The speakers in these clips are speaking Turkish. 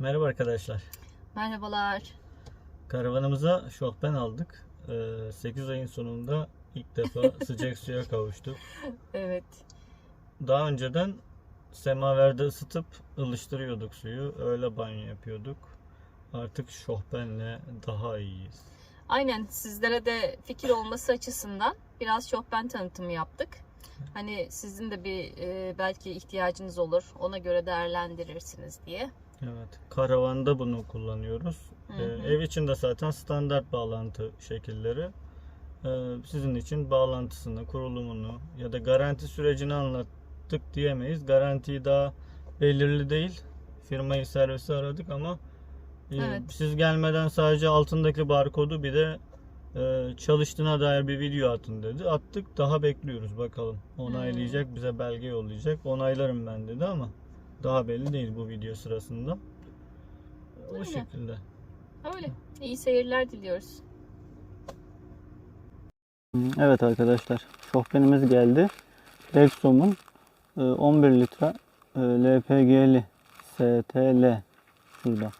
Merhaba arkadaşlar. Merhabalar. Karavanımıza şofben aldık. 8 ayın sonunda ilk defa sıcak suya kavuştuk. Evet. Daha önceden semaverde ısıtıp ılıştırıyorduk suyu. Öyle banyo yapıyorduk. Artık şofbenle daha iyiyiz. Aynen sizlere de fikir olması açısından biraz şofben tanıtımı yaptık. Hani sizin de bir e, belki ihtiyacınız olur. Ona göre değerlendirirsiniz diye. Evet. Karavanda bunu kullanıyoruz. Hı Ee, hı. Ev içinde zaten standart bağlantı şekilleri. Ee, Sizin için bağlantısını, kurulumunu ya da garanti sürecini anlattık diyemeyiz. Garantiyi daha belirli değil. Firmayı servisi aradık ama e, Evet. siz gelmeden sadece altındaki barkodu bir de e, çalıştığına dair bir video atın dedi. Attık daha bekliyoruz bakalım. Onaylayacak bize belge yollayacak. Onaylarım ben dedi ama daha belli değil bu video sırasında. O Öyle. şekilde. Öyle. İyi seyirler diliyoruz. Evet arkadaşlar. Şofbenimiz geldi. Lexom'un e, 11 litre e, LPG'li STL şurada.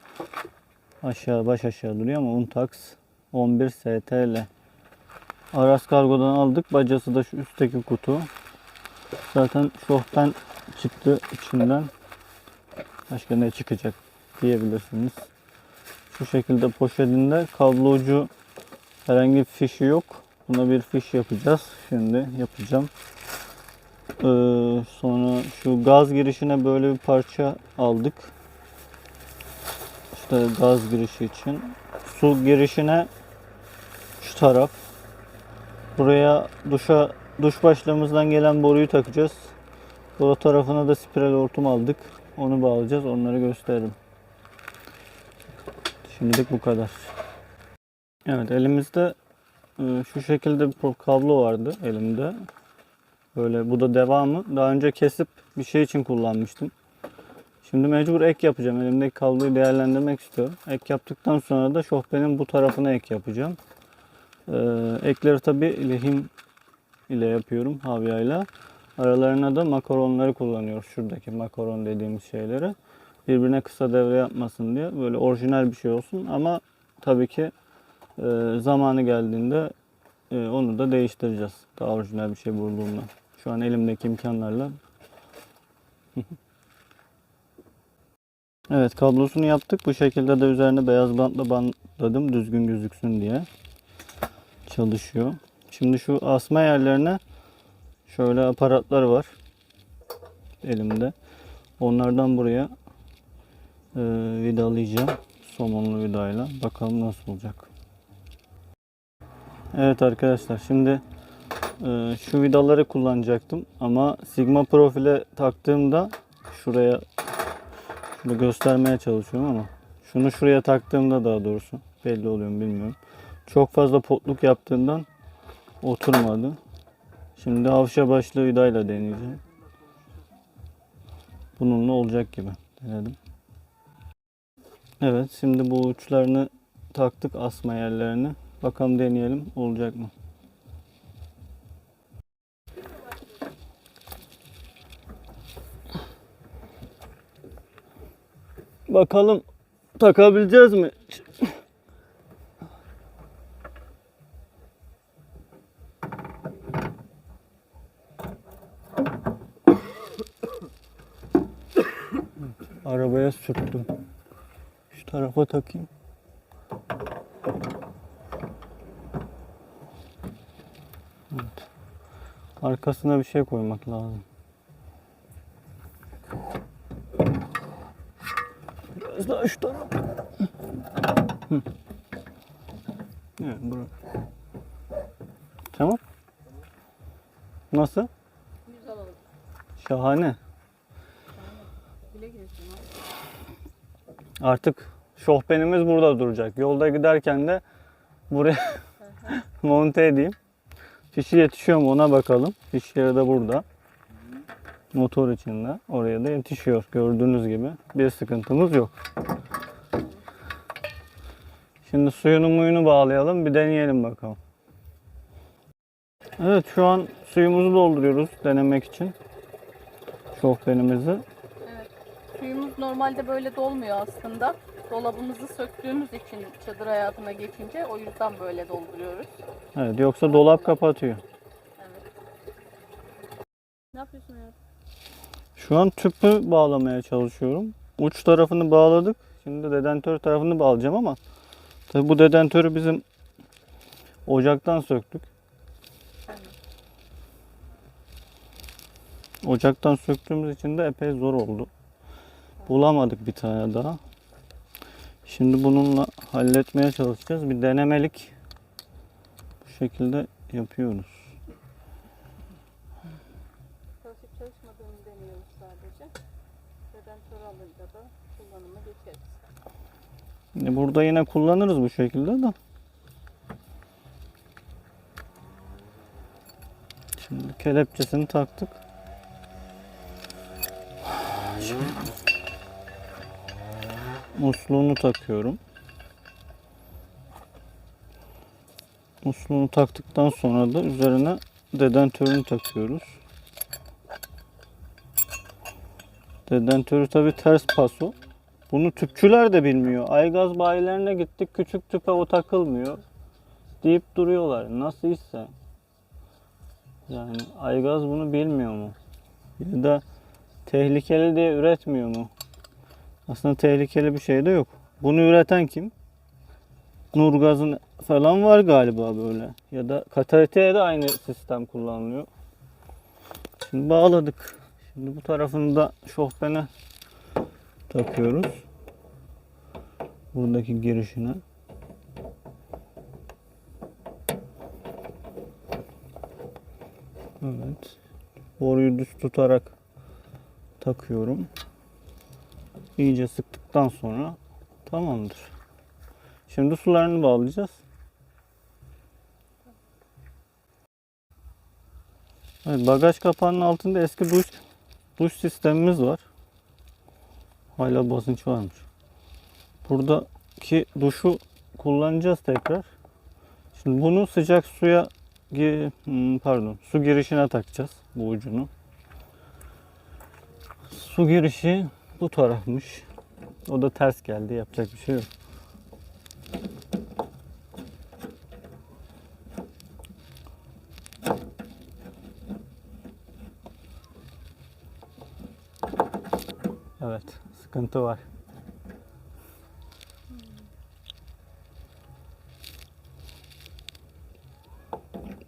Aşağı baş aşağı duruyor ama Untax 11 STL. Aras Kargo'dan aldık. Bacası da şu üstteki kutu. Zaten şofben çıktı içinden. Başka ne çıkacak diyebilirsiniz. Şu şekilde poşetinde kablo ucu herhangi bir fişi yok. Buna bir fiş yapacağız. Şimdi yapacağım. Ee, sonra şu gaz girişine böyle bir parça aldık. İşte gaz girişi için. Su girişine şu taraf. Buraya duşa duş başlığımızdan gelen boruyu takacağız. Bu tarafına da spiral hortum aldık. Onu bağlayacağız. Onları gösteririm. Şimdilik bu kadar. Evet elimizde ee, Şu şekilde bir kablo vardı elimde. Böyle bu da devamı. Daha önce kesip bir şey için kullanmıştım. Şimdi mecbur ek yapacağım. Elimdeki kabloyu değerlendirmek istiyorum. Ek yaptıktan sonra da şofbenin bu tarafına ek yapacağım. Ee, ekleri tabi lehim ile yapıyorum havyayla. Aralarına da makaronları kullanıyoruz. Şuradaki makaron dediğimiz şeyleri. Birbirine kısa devre yapmasın diye. Böyle orijinal bir şey olsun ama tabii ki ee, zamanı geldiğinde e, onu da değiştireceğiz. Daha orijinal bir şey bulduğumda. Şu an elimdeki imkanlarla. evet kablosunu yaptık. Bu şekilde de üzerine beyaz bantla bantladım düzgün gözüksün diye. Çalışıyor. Şimdi şu asma yerlerine şöyle aparatlar var. Elimde. Onlardan buraya e, vidalayacağım. Somonlu vidayla. Bakalım nasıl olacak. Evet arkadaşlar şimdi e, şu vidaları kullanacaktım ama Sigma profile taktığımda şuraya şunu göstermeye çalışıyorum ama şunu şuraya taktığımda daha doğrusu belli oluyor mu bilmiyorum. Çok fazla potluk yaptığından oturmadı. Şimdi havşa başlı vidayla deneyeceğim. Bununla olacak gibi denedim. Evet şimdi bu uçlarını taktık asma yerlerini. Bakalım deneyelim olacak mı? Bakalım takabileceğiz mi? Arabaya sürttüm. Şu tarafa takayım. Evet. Arkasına bir şey koymak lazım. Biraz daha şu tarafa. Hı. Evet, bura. Tamam. Nasıl? Şahane. Artık şofbenimiz burada duracak. Yolda giderken de buraya monte edeyim. Fişi yetişiyor mu ona bakalım. Fiş yeri de burada. Motor içinde. Oraya da yetişiyor. Gördüğünüz gibi bir sıkıntımız yok. Şimdi suyunu muyunu bağlayalım. Bir deneyelim bakalım. Evet şu an suyumuzu dolduruyoruz denemek için. Şofbenimizi. Suyumuz normalde böyle dolmuyor aslında. Dolabımızı söktüğümüz için çadır hayatına geçince o yüzden böyle dolduruyoruz. Evet yoksa dolap kapatıyor. Evet. Ne yapıyorsun hayatım? Şu an tüpü bağlamaya çalışıyorum. Uç tarafını bağladık. Şimdi dedentör tarafını bağlayacağım ama tabi bu dedentörü bizim ocaktan söktük. Ocaktan söktüğümüz için de epey zor oldu. Bulamadık bir tane daha. Şimdi bununla halletmeye çalışacağız. Bir denemelik bu şekilde yapıyoruz. Çalışıp çalışmadığını deniyoruz sadece. Redentör alınca da kullanıma geçeriz. E, Burada yine kullanırız bu şekilde de. Şimdi kelepçesini taktık. Musluğunu takıyorum. Musluğunu taktıktan sonra da üzerine dedentörünü takıyoruz. Dedentörü tabi ters paso. Bunu tüpçüler de bilmiyor. Aygaz bayilerine gittik küçük tüpe o takılmıyor. Deyip duruyorlar. Nasıl ise. Yani Aygaz bunu bilmiyor mu? Ya da tehlikeli diye üretmiyor mu? Aslında tehlikeli bir şey de yok. Bunu üreten kim? Nurgaz'ın falan var galiba böyle. Ya da Katalitik'e de aynı sistem kullanılıyor. Şimdi bağladık. Şimdi bu tarafını da şofbene takıyoruz. Buradaki girişine. Evet. Boruyu düz tutarak takıyorum. İyice sıktıktan sonra tamamdır. Şimdi sularını bağlayacağız. Evet, bagaj kapağının altında eski duş duş sistemimiz var. Hala basınç varmış. Buradaki duşu kullanacağız tekrar. Şimdi bunu sıcak suya hmm, pardon su girişine takacağız bu ucunu. Su girişi bu tarafmış. O da ters geldi. Yapacak bir şey yok. Evet, sıkıntı var.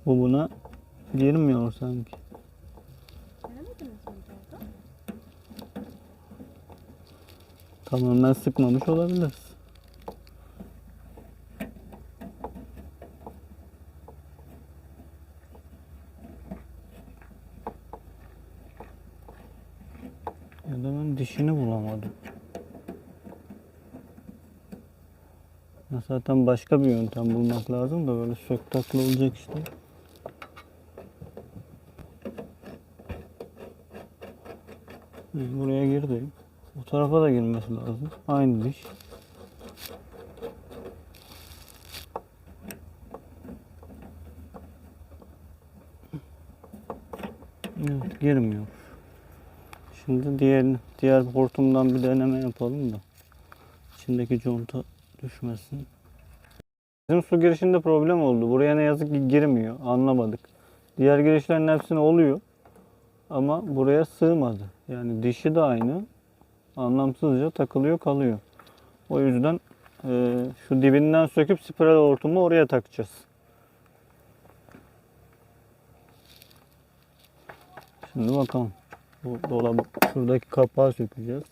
Bu buna girmiyor sanki. Denemediniz mi orada? Tamamen sıkmamış olabiliriz. Ya da ben dişini bulamadım. Ya Zaten başka bir yöntem bulmak lazım da böyle sök takla olacak işte. Buraya girdi. Bu tarafa da girmesi lazım. Aynı diş. Evet, girmiyor. Şimdi diğer diğer hortumdan bir deneme yapalım da içindeki conta düşmesin. Bizim su girişinde problem oldu. Buraya ne yazık ki girmiyor. Anlamadık. Diğer girişlerin hepsine oluyor. Ama buraya sığmadı. Yani dişi de aynı. Anlamsızca takılıyor kalıyor. O yüzden e, şu dibinden söküp spiral hortumu oraya takacağız. Şimdi bakalım. Bu dolabı şuradaki kapağı sökeceğiz.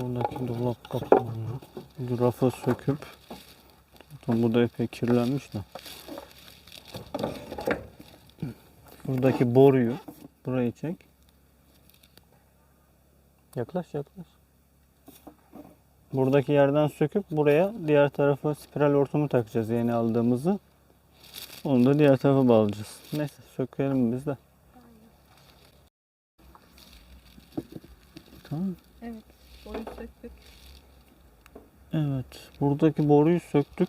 Buradaki dolap kapağını rafa söküp bu da epey kirlenmiş de. Buradaki boruyu burayı çek. Yaklaş yaklaş. buradaki yerden söküp buraya diğer tarafa spiral hortumu takacağız yeni aldığımızı. Onu da diğer tarafa bağlayacağız. Neyse sökelim biz de. Tamam. Evet. Boyu söktük. Evet. Buradaki boruyu söktük.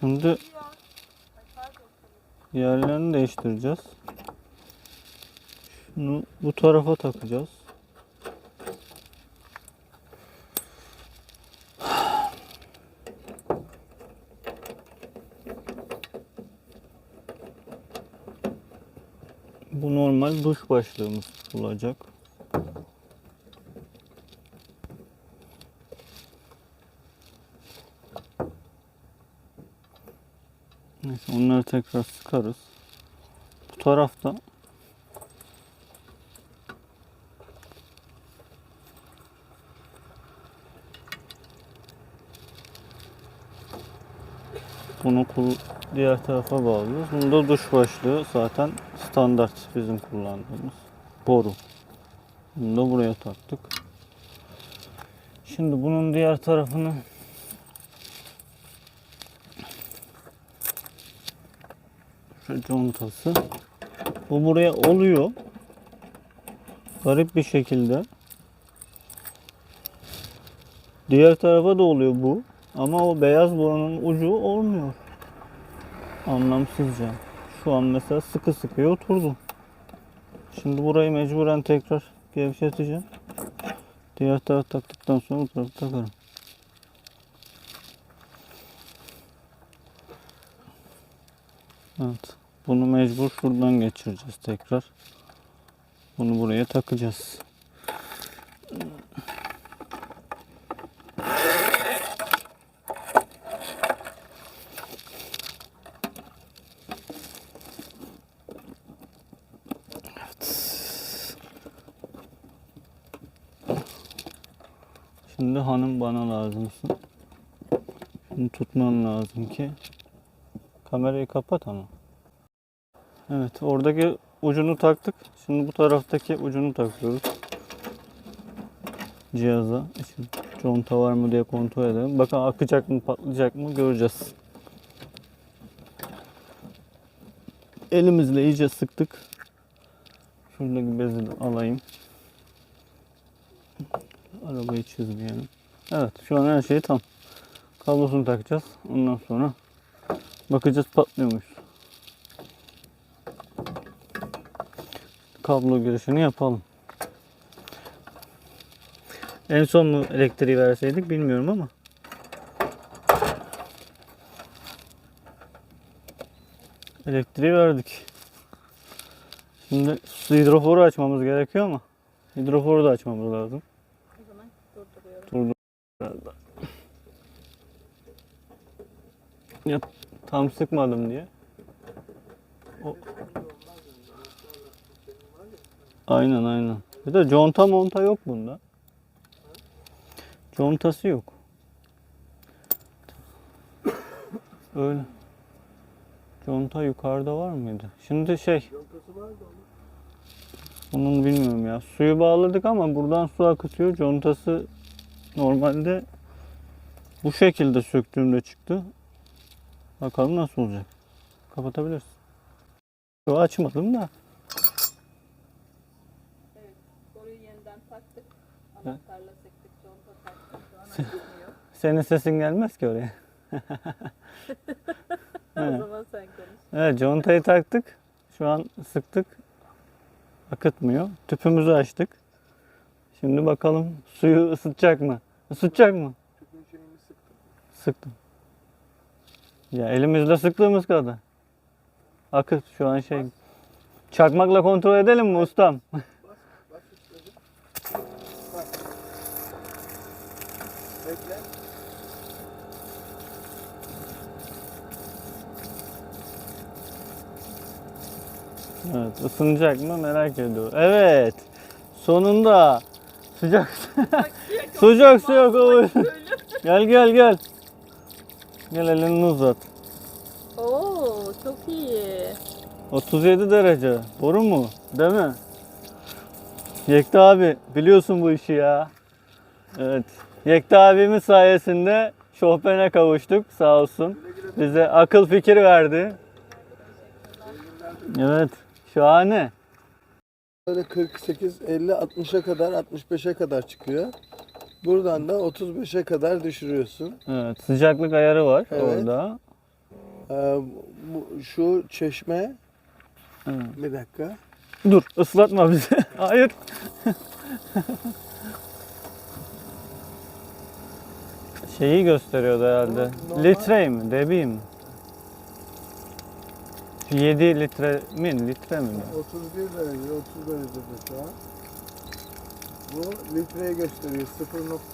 Şimdi yerlerini değiştireceğiz. Şunu bu tarafa takacağız. Bu normal duş başlığımız olacak. Onları tekrar sıkarız. Bu tarafta bunu diğer tarafa bağlıyoruz. Bunda duş başlığı zaten standart bizim kullandığımız boru. Bunu da buraya taktık. Şimdi bunun diğer tarafını contası. Bu buraya oluyor. Garip bir şekilde. Diğer tarafa da oluyor bu. Ama o beyaz boranın ucu olmuyor. Anlamsızca. Şu an mesela sıkı sıkıya oturdu. Şimdi burayı mecburen tekrar gevşeteceğim. Diğer taraf taktıktan sonra bu tarafı takarım. Evet. Bunu mecbur şuradan geçireceğiz tekrar. Bunu buraya takacağız. Şimdi hanım bana lazımsın. Şunu tutman lazım ki. Kamerayı kapat ama. Evet oradaki ucunu taktık. Şimdi bu taraftaki ucunu takıyoruz. Cihaza. Şimdi conta var mı diye kontrol edelim. Bakın akacak mı patlayacak mı göreceğiz. Elimizle iyice sıktık. Şuradaki bezi de alayım. Arabayı çizmeyelim. Evet şu an her şey tam. Kablosunu takacağız. Ondan sonra bakacağız patlıyor muyuz. Kablo girişini yapalım. En son mu elektriği verseydik bilmiyorum ama. Elektriği verdik. Şimdi hidroforu açmamız gerekiyor ama hidroforu da açmamız lazım. O zaman durduruyorum. Durdu Yap, tam sıkmadım diye. O... Aynen aynen. Bir de conta monta yok bunda. Contası yok. Öyle. Conta yukarıda var mıydı? Şimdi şey. Bunun bilmiyorum ya. Suyu bağladık ama buradan su akıtıyor. Contası normalde bu şekilde söktüğümde çıktı. Bakalım nasıl olacak. Kapatabilirsin. Yo açmadım da. Evet. Boruyu yeniden taktık. Senin sesin gelmez ki oraya. o zaman sen konuş. Evet contayı taktık. Şu an sıktık. Akıtmıyor. Tüpümüzü açtık. Şimdi bakalım suyu ısıtacak mı? Isıtacak mı? Sıktım. Ya elimizle sıktığımız kadar. Akıt şu an şey. Çakmakla kontrol edelim mi ustam? Evet ısınacak mı merak ediyorum. Evet. Sonunda sıcak sıcak su yok oğlum. Gel gel gel. Gel elini uzat. Oo çok iyi. 37 derece. Doğru mu? Değil mi? Yekta abi biliyorsun bu işi ya. Evet. Yekta abimiz sayesinde şofbene kavuştuk sağ olsun. Bize akıl fikir verdi. Evet şahane. Böyle 48, 50, 60'a kadar, 65'e kadar çıkıyor. Buradan da 35'e kadar düşürüyorsun. Evet sıcaklık ayarı var Evet. orada. Ee, bu, şu çeşme, Evet. bir dakika. Dur ıslatma bizi. Hayır. Şeyi gösteriyordu herhalde. Normal. Litre mi? Debi mi? 7 litre mi? Litre mi? 31 derece, 30 derecede şu an. Bu litreye gösteriyor.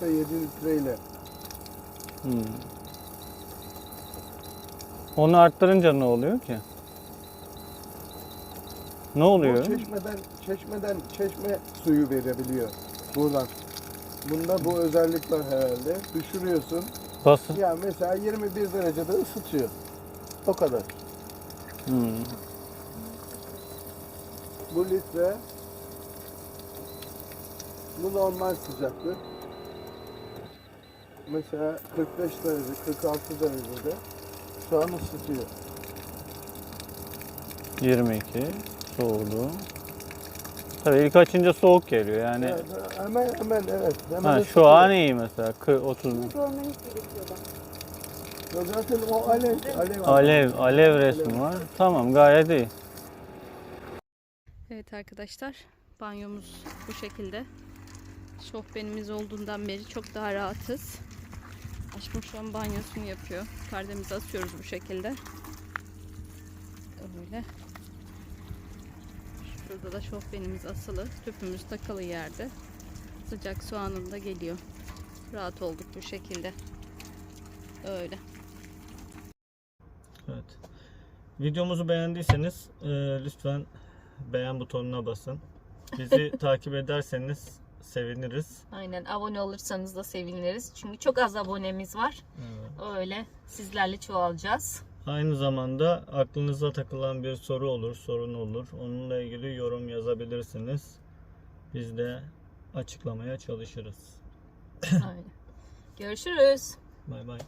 0.7 litreyle. Hmm. Onu arttırınca ne oluyor ki? Ne Bu oluyor? çeşmeden, çeşmeden çeşme suyu verebiliyor buradan. Bunda bu özellik var herhalde. Düşürüyorsun. Bası. Ya mesela 21 derecede ısıtıyor. O kadar. Hmm. Bu litre bu normal sıcaklık. Mesela 45 derece, 46 derecede şu an ısıtıyor. 22 soğudu. Tabii ilk açınca soğuk geliyor yani. Evet, hemen hemen evet. Hemen Ha, şu an iyi mesela 40 30. Ya Zaten o alev, alev. Alev alev resmi var. Tamam gayet iyi. Evet arkadaşlar banyomuz bu şekilde. Şofbenimiz olduğundan beri çok daha rahatız. Aşkım şu an banyosunu yapıyor. Perdemizi asıyoruz bu şekilde. Öyle. Şurada da şofbenimiz asılı. Tüpümüz takılı yerde. Sıcak su anında geliyor. Rahat olduk bu şekilde. Öyle. Evet. Videomuzu beğendiyseniz e, lütfen beğen butonuna basın. Bizi takip ederseniz seviniriz. Aynen abone olursanız da seviniriz. Çünkü çok az abonemiz var. Evet. Öyle sizlerle çoğalacağız. Aynı zamanda aklınıza takılan bir soru olur, sorun olur. Onunla ilgili yorum yazabilirsiniz. Biz de açıklamaya çalışırız. Aynen. Görüşürüz. Bay bay.